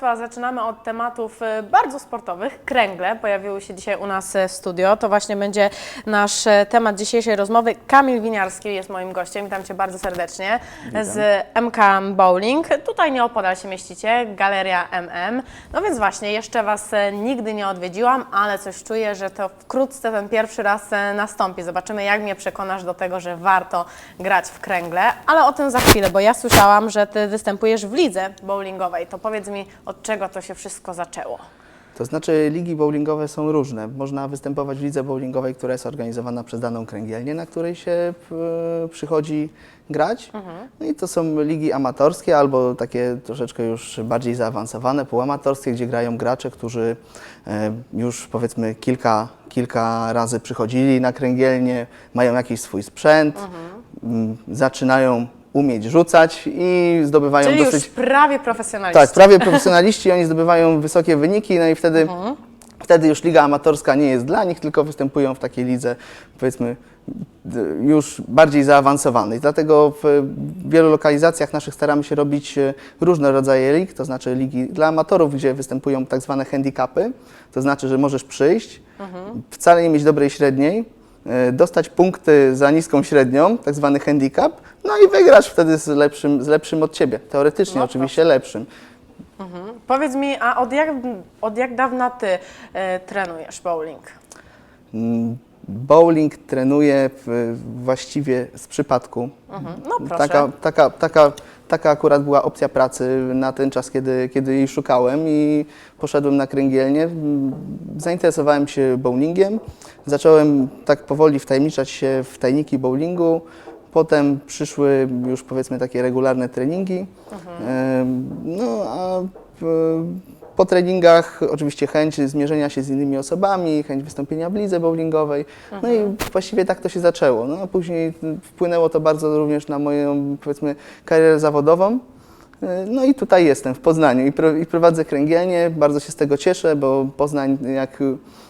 Państwa, zaczynamy od tematów e, bardzo sportowych. Kręgle pojawiły się dzisiaj u nas e, w studio. To właśnie będzie nasz e, temat dzisiejszej rozmowy. Kamil Winiarski jest moim gościem. Witam Cię bardzo serdecznie z MK Bowling. Tutaj nieopodal się mieścicie, Galeria MM. No więc właśnie, jeszcze Was nigdy nie odwiedziłam, ale coś czuję, że to wkrótce ten pierwszy raz nastąpi. Zobaczymy, jak mnie przekonasz do tego, że warto grać w kręgle, ale o tym za chwilę, bo ja słyszałam, że Ty występujesz w lidze bowlingowej. To powiedz mi, od czego to się wszystko zaczęło? To znaczy ligi bowlingowe są różne. Można występować w lidze bowlingowej, która jest organizowana przez daną kręgielnię, na której się e, przychodzi grać. No i to są ligi amatorskie albo takie troszeczkę już bardziej zaawansowane, półamatorskie, gdzie grają gracze, którzy e, już powiedzmy kilka, kilka razy przychodzili na kręgielnię, mają jakiś swój sprzęt, m, zaczynają umieć rzucać i zdobywają Czyli dosyć... już prawie profesjonaliści. Tak, prawie profesjonaliści, oni zdobywają wysokie wyniki, no i wtedy, wtedy już liga amatorska nie jest dla nich, tylko występują w takiej lidze, powiedzmy, już bardziej zaawansowanej. Dlatego w wielu lokalizacjach naszych staramy się robić e, różne rodzaje lig, to znaczy ligi dla amatorów, gdzie występują tak zwane handicapy, to znaczy, że możesz przyjść, wcale nie mieć dobrej średniej, dostać punkty za niską średnią, tak zwany handicap, no i wygrasz wtedy z lepszym, z lepszym od ciebie. Teoretycznie No oczywiście lepszym. Powiedz mi, a od jak, od jak dawna Ty e, trenujesz bowling? Bowling trenuję w, właściwie z przypadku. No proszę. Taka, taka, taka, taka akurat była opcja pracy na ten czas, kiedy, kiedy jej szukałem i poszedłem na kręgielnię. Zainteresowałem się bowlingiem. Zacząłem tak powoli wtajemniczać się w tajniki bowlingu. Potem przyszły już powiedzmy takie regularne treningi. Em, No a w- po treningach oczywiście chęć zmierzenia się z innymi osobami, chęć wystąpienia w lidze bowlingowej. No i właściwie tak to się zaczęło. No a później wpłynęło to bardzo również na moją powiedzmy karierę zawodową. E, No i tutaj jestem w Poznaniu i prowadzę kręgielnię. Bardzo się z tego cieszę, bo Poznań, jak,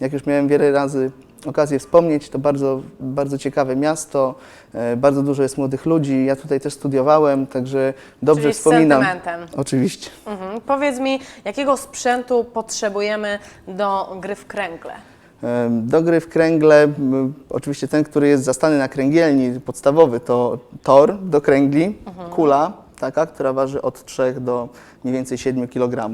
jak już miałem wiele razy okazję wspomnieć, to bardzo, bardzo ciekawe miasto, e, bardzo dużo jest młodych ludzi. Ja tutaj też studiowałem, także dobrze Czyli z wspominam. sentymentem. Oczywiście. Mhm. Powiedz mi, jakiego sprzętu potrzebujemy do gry w kręgle? Em, Do gry w kręgle, oczywiście ten, który jest zastany na kręgielni, podstawowy, to tor do kręgli, kula taka, która waży od 3 do mniej więcej 7 kg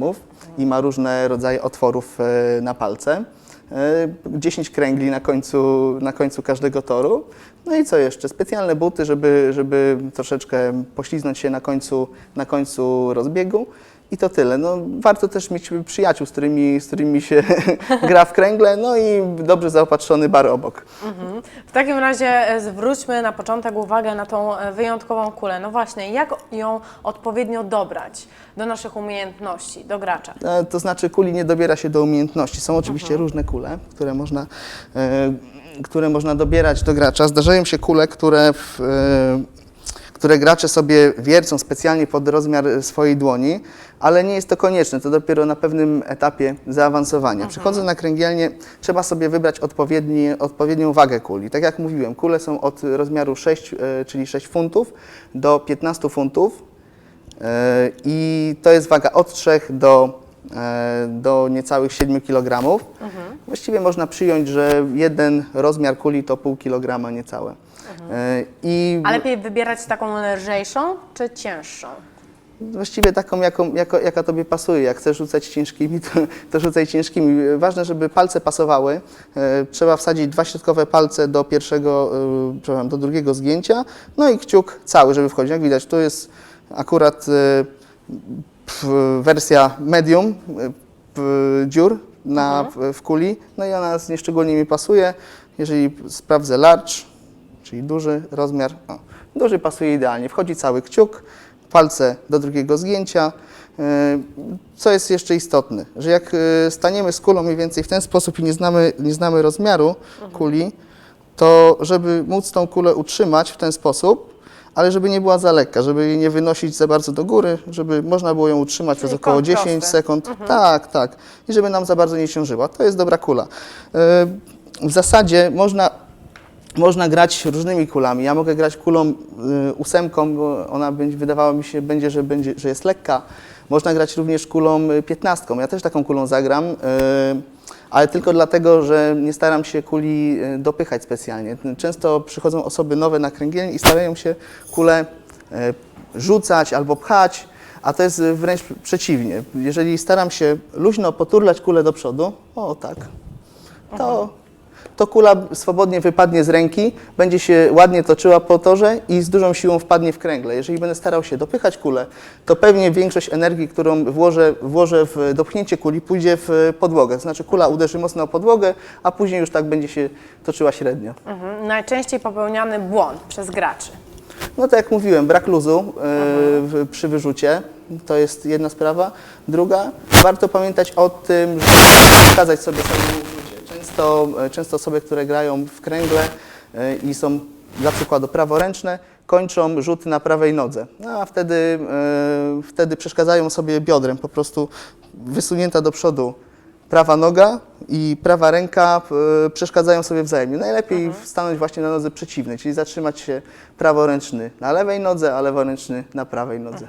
i ma różne rodzaje otworów e, na palce. E, 10 kręgli na końcu, na końcu każdego toru. No i co jeszcze? Specjalne buty, żeby, żeby troszeczkę pośliznąć się na końcu, na końcu rozbiegu. I to tyle. No, warto też mieć przyjaciół, z którymi, z którymi się gra w kręgle, no i dobrze zaopatrzony bar obok. Mhm. W takim razie e, zwróćmy na początek uwagę na tą e, wyjątkową kulę. No właśnie, jak ją odpowiednio dobrać do naszych umiejętności, do gracza? E, To znaczy kuli nie dobiera się do umiejętności. Są oczywiście różne kule, które można, e, które można dobierać do gracza. Zdarzają się kule, które, w, e, które gracze sobie wiercą specjalnie pod rozmiar swojej dłoni, ale nie jest to konieczne. To dopiero na pewnym etapie zaawansowania. Przychodząc na kręgielnię, trzeba sobie wybrać odpowiedni, odpowiednią wagę kuli. Tak jak mówiłem, kule są od rozmiaru 6, e, czyli 6 funtów do 15 funtów. E, I to jest waga od 3 do, e, do niecałych 7 kg. Właściwie można przyjąć, że jeden rozmiar kuli to pół kilograma niecałe. E, I A lepiej wybierać taką lżejszą czy cięższą? właściwie taką, jaką, jako, jaka Tobie pasuje. Jak chcesz rzucać ciężkimi, to, to rzucaj ciężkimi. Ważne, żeby palce pasowały. E, trzeba wsadzić dwa środkowe palce do pierwszego, e, przepraszam, do drugiego zgięcia, no i kciuk cały, żeby wchodzić. Jak widać, tu jest akurat wersja medium dziur na, w, w kuli, no i ona nieszczególnie mi pasuje. Jeżeli sprawdzę large, czyli duży rozmiar, o, duży pasuje idealnie. Wchodzi cały kciuk, palce do drugiego zgięcia. E, Co jest jeszcze istotne, że jak e, staniemy z kulą mniej więcej w ten sposób i nie znamy, nie znamy rozmiaru kuli, to żeby móc tą kulę utrzymać w ten sposób, ale żeby nie była za lekka, żeby jej nie wynosić za bardzo do góry, żeby można było ją utrzymać przez Czyli około kąt 10 prosty. sekund. Tak, tak. I żeby nam za bardzo nie ciążyła. To jest dobra kula. E, W zasadzie można można grać różnymi kulami. Ja mogę grać kulą y, ósemką, bo ona będzie, wydawało mi się, będzie, że, będzie, że jest lekka. Można grać również kulą y, piętnastką. Ja też taką kulą zagram, y, ale tylko dlatego, że nie staram się kuli y, dopychać specjalnie. Często przychodzą osoby nowe na kręgielni i starają się kulę y, rzucać albo pchać, a to jest wręcz przeciwnie. Jeżeli staram się luźno poturlać kulę do przodu, o tak, to, to kula swobodnie wypadnie z ręki, będzie się ładnie toczyła po torze i z dużą siłą wpadnie w kręgle. Jeżeli będę starał się dopychać kulę, to pewnie większość energii, którą włożę, włożę w dopchnięcie kuli, pójdzie w podłogę. Znaczy kula uderzy mocno o podłogę, a później już tak będzie się toczyła średnio. Mhm. Najczęściej popełniany błąd przez graczy. No tak jak mówiłem, brak luzu e, w, przy wyrzucie, to jest jedna sprawa. Druga, warto pamiętać o tym, żeby wskazać sobie samemu. Często, e, często osoby, które grają w kręgle e, i są dla przykładu praworęczne, kończą rzuty na prawej nodze. No, a wtedy, e, wtedy przeszkadzają sobie biodrem, po prostu wysunięta do przodu prawa noga i prawa ręka e, przeszkadzają sobie wzajemnie. Najlepiej stanąć właśnie na nodze przeciwnej, czyli zatrzymać się praworęczny na lewej nodze, a leworęczny na prawej nodze.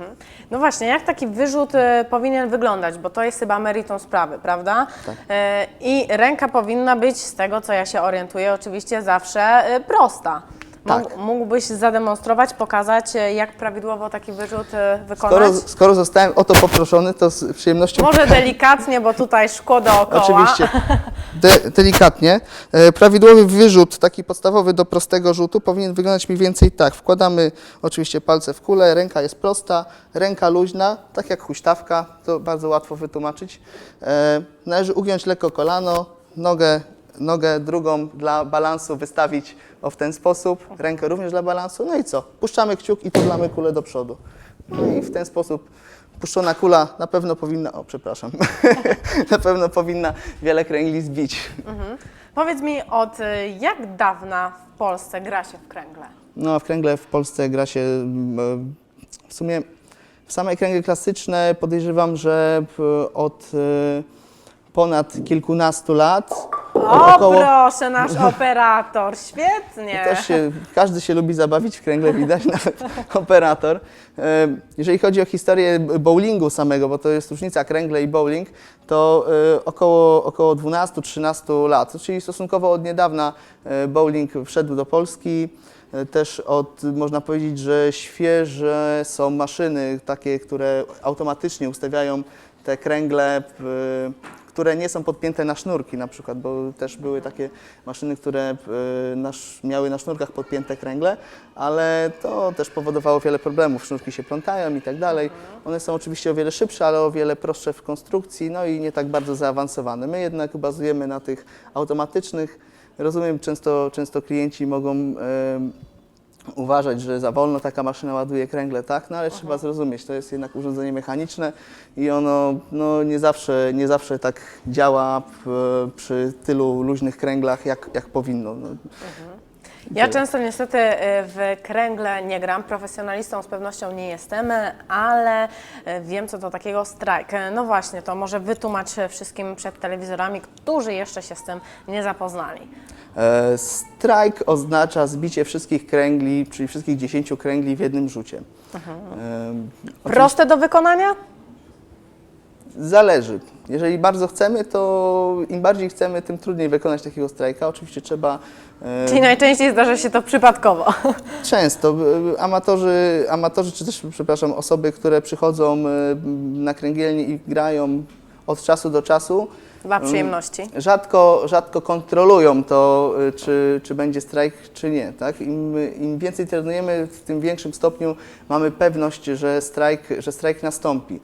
No właśnie, jak taki wyrzut e, powinien wyglądać? Bo to jest chyba meritum sprawy, prawda? Tak. E, I ręka powinna być, z tego co ja się orientuję, oczywiście zawsze e, prosta. Tak. Mógłbyś zademonstrować, pokazać, e, jak prawidłowo taki wyrzut e, wykonać? Skoro, skoro zostałem o to poproszony, to z przyjemnością Może delikatnie, bo tutaj szkło dookoła. Oczywiście. De, delikatnie. E, prawidłowy wyrzut, taki podstawowy do prostego rzutu, powinien wyglądać mniej więcej tak. Wkładamy oczywiście palce w kulę, ręka jest prosta, ręka luźna, tak jak huśtawka, to bardzo łatwo wytłumaczyć. Należy ugiąć lekko kolano, nogę, nogę drugą dla balansu wystawić w ten sposób, rękę również dla balansu. No i co? Puszczamy kciuk i turlamy kulę do przodu. No i w ten sposób puszczona kula na pewno powinna, o przepraszam, na pewno powinna wiele kręgli zbić. Powiedz mi, od e, jak dawna w Polsce gra się w kręgle? No w kręgle w Polsce gra się mm, w sumie w same kręgle klasyczne podejrzewam, że w- od e, ponad kilkunastu lat. O, około- proszę, nasz operator, świetnie. Też się, każdy się lubi zabawić w kręgle, widać, nawet operator. Jeżeli chodzi o historię bowlingu samego, bo to jest różnica kręgle i bowling, to e, około, około 12-13 lat, czyli stosunkowo od niedawna e, bowling wszedł do Polski. E, Też od, można powiedzieć, że świeże są maszyny takie, które automatycznie ustawiają te kręgle, które nie są podpięte na sznurki na przykład, bo też były takie maszyny, które e, na, sz- miały na sznurkach podpięte kręgle, ale to też powodowało wiele problemów. Sznurki się plątają i tak dalej. One są oczywiście o wiele szybsze, ale o wiele prostsze w konstrukcji, no i nie tak bardzo zaawansowane. My jednak bazujemy na tych automatycznych. Rozumiem, często, często klienci mogą uważać, że za wolno taka maszyna ładuje kręgle, tak? No ale trzeba zrozumieć, to jest jednak urządzenie mechaniczne i ono no, nie, zawsze, nie zawsze tak działa w, przy tylu luźnych kręglach, jak, jak powinno. No, Ja często niestety y, w kręgle nie gram, profesjonalistą z pewnością nie jestem, ale y, wiem co to takiego strajk. Y, No właśnie, to może wytłumacz y, wszystkim przed telewizorami, którzy jeszcze się z tym nie zapoznali. E, Strike oznacza zbicie wszystkich kręgli, czyli wszystkich 10 kręgli w jednym rzucie. E, oczywiście Proste do wykonania? Zależy. Jeżeli bardzo chcemy, to im bardziej chcemy, tym trudniej wykonać takiego strajka. Oczywiście trzeba e, Czyli najczęściej zdarza się to przypadkowo. Często. y, Amatorzy, amatorzy, czy też, przepraszam, osoby, które przychodzą y, na kręgielnię i grają od czasu do czasu, Dla przyjemności. rzadko, rzadko kontrolują to, y, czy, czy będzie strajk, czy nie. Tak? Im, Im więcej trenujemy, w tym większym stopniu mamy pewność, że strajk, że strajk nastąpi.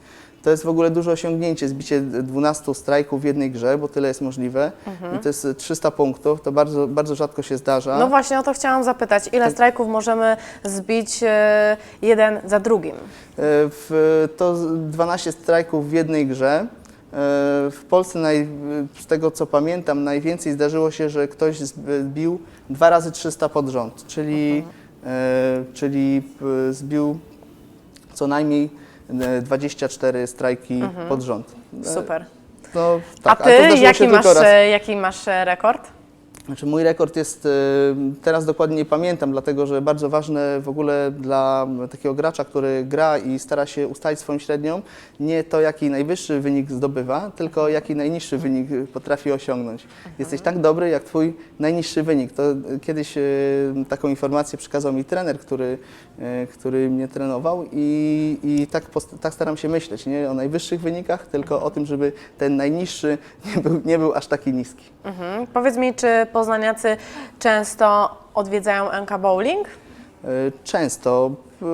To jest w ogóle duże osiągnięcie, zbicie 12 strajków w jednej grze, bo tyle jest możliwe. I to jest 300 punktów, to bardzo, bardzo rzadko się zdarza. No właśnie o to chciałam zapytać. Ile strajków możemy zbić y, jeden za drugim? E, W, to z- 12 strajków w jednej grze. E, W Polsce, naj, z tego co pamiętam, najwięcej zdarzyło się, że ktoś zbił dwa razy 300 pod rząd, czyli, e, czyli e, zbił co najmniej e, 24 strajki pod rząd. E, Super. No, A tak, ty ale to zdarzyło jaki masz, raz. e, jaki masz e, rekord? Znaczy mój rekord jest, e, teraz dokładnie nie pamiętam, dlatego że bardzo ważne w ogóle dla takiego gracza, który gra i stara się ustalić swoją średnią, nie to jaki najwyższy wynik zdobywa, tylko jaki najniższy wynik potrafi osiągnąć. Jesteś tak dobry jak twój najniższy wynik. To e, kiedyś e, taką informację przekazał mi trener, który, który mnie trenował i, i tak, tak staram się myśleć, nie o najwyższych wynikach, tylko o tym, żeby ten najniższy nie był, nie był aż taki niski. Mhm. Powiedz mi, czy poznaniacy często odwiedzają NK Bowling? E, Często e,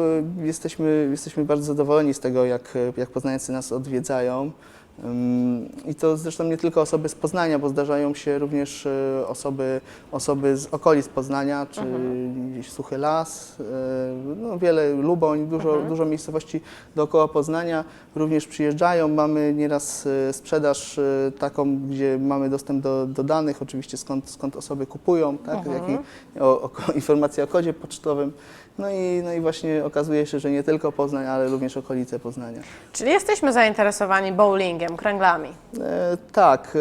jesteśmy, jesteśmy bardzo zadowoleni z tego, jak, jak poznaniacy nas odwiedzają. I to zresztą nie tylko osoby z Poznania, bo zdarzają się również e, osoby, osoby z okolic Poznania, czy gdzieś Suchy Las, e, no wiele, Luboń, dużo, dużo miejscowości dookoła Poznania również przyjeżdżają. Mamy nieraz e, sprzedaż taką, gdzie mamy dostęp do, do danych, oczywiście skąd, skąd osoby kupują, tak? Jaki, o, o, informacje o kodzie pocztowym. No i, no i właśnie okazuje się, że nie tylko Poznań, ale również okolice Poznania. Czyli jesteśmy zainteresowani bowlingiem, kręglami. E, tak,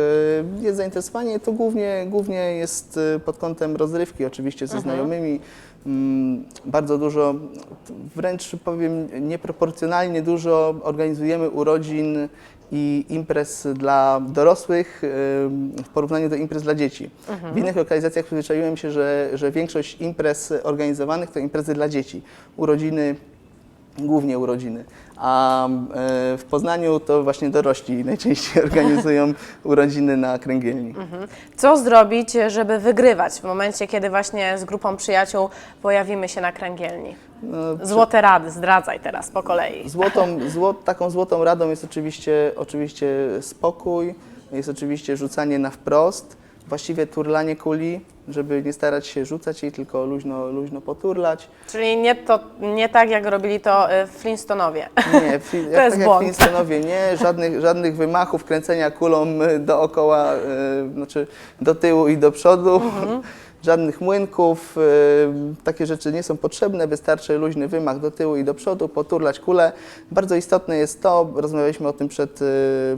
e, jest zainteresowanie. To głównie, głównie jest e, pod kątem rozrywki, oczywiście ze znajomymi. Mm, bardzo dużo, wręcz powiem nieproporcjonalnie dużo organizujemy urodzin i imprez dla dorosłych w porównaniu do imprez dla dzieci. W innych lokalizacjach przyzwyczaiłem się, że, że większość imprez organizowanych to imprezy dla dzieci. Urodziny, głównie urodziny. A e, w Poznaniu to właśnie dorośli najczęściej organizują urodziny na kręgielni. Co zrobić, żeby wygrywać w momencie, kiedy właśnie z grupą przyjaciół pojawimy się na kręgielni? No, Złote rady, zdradzaj teraz po kolei. Złotą, zło, taką złotą radą jest oczywiście, oczywiście spokój, jest oczywiście rzucanie na wprost, właściwie turlanie kuli, żeby nie starać się rzucać jej, tylko luźno, luźno poturlać. Czyli nie, to, nie tak, jak robili to y, Flintstonowie. Nie, fi, jak, jest tak jak błąd. Flintstonowie, nie, żadnych, żadnych wymachów, kręcenia kulą y, dookoła, y, znaczy do tyłu i do przodu, Mhm. Żadnych młynków, y, takie rzeczy nie są potrzebne, wystarczy luźny wymach do tyłu i do przodu, poturlać kulę. Bardzo istotne jest to, rozmawialiśmy o tym przed, y,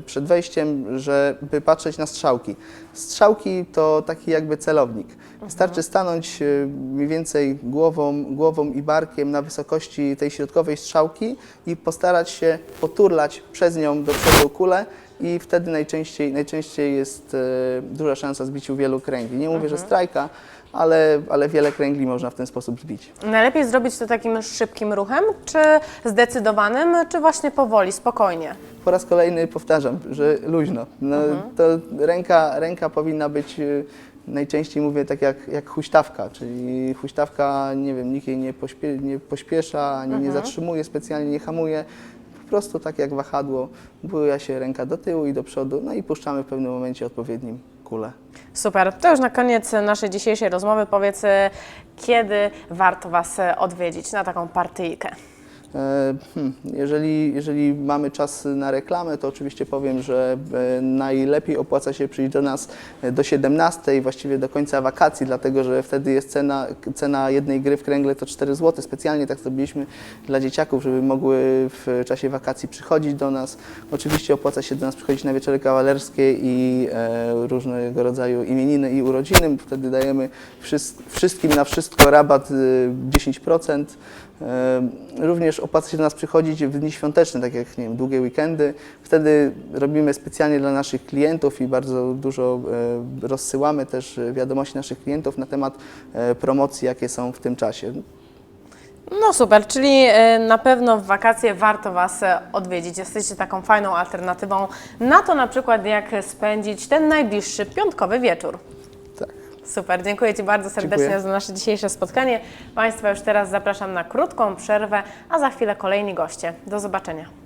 przed wejściem, żeby patrzeć na strzałki. Strzałki to taki jakby celownik. Wystarczy stanąć y, mniej więcej głową, głową i barkiem na wysokości tej środkowej strzałki i postarać się poturlać przez nią do przodu kulę i wtedy najczęściej, najczęściej jest e, duża szansa zbiciu wielu kręgli. Nie mówię, że strajka, ale, ale wiele kręgli można w ten sposób zbić. Najlepiej zrobić to takim szybkim ruchem, czy zdecydowanym, czy właśnie powoli, spokojnie? Po raz kolejny powtarzam, że luźno. No, to ręka, ręka powinna być, e, najczęściej mówię tak jak, jak huśtawka, czyli huśtawka, nie wiem, nikt jej nie, pośpie, nie pośpiesza, ani nie zatrzymuje, specjalnie nie hamuje. Po prostu tak jak wahadło, buja się ręka do tyłu i do przodu, no i puszczamy w pewnym momencie odpowiednim kulę. Super. To już na koniec naszej dzisiejszej rozmowy powiedz, y, kiedy warto Was y, odwiedzić na taką partyjkę. E, hmm, Jeżeli, jeżeli mamy czas na reklamę, to oczywiście powiem, że e, najlepiej opłaca się przyjść do nas e, do 17, właściwie do końca wakacji, dlatego że wtedy jest cena, cena jednej gry w kręgle to 4 zł. Specjalnie tak zrobiliśmy dla dzieciaków, żeby mogły w czasie wakacji przychodzić do nas. Oczywiście opłaca się do nas przychodzić na wieczory kawalerskie i e, różnego rodzaju imieniny i urodziny. Wtedy dajemy wszys- wszystkim na wszystko rabat e, 10%. E, Również opłaca się do nas przychodzić w dni świąteczne, tak jak nie wiem, długie weekendy. Wtedy robimy specjalnie dla naszych klientów i bardzo dużo e, rozsyłamy też wiadomości naszych klientów na temat e, promocji, jakie są w tym czasie. No super, czyli y, na pewno w wakacje warto Was odwiedzić. Jesteście taką fajną alternatywą na to na przykład, jak spędzić ten najbliższy piątkowy wieczór. Super, dziękuję Ci bardzo serdecznie Dziękuję. za nasze dzisiejsze spotkanie. Państwa już teraz zapraszam na krótką przerwę, a za chwilę kolejni goście. Do zobaczenia.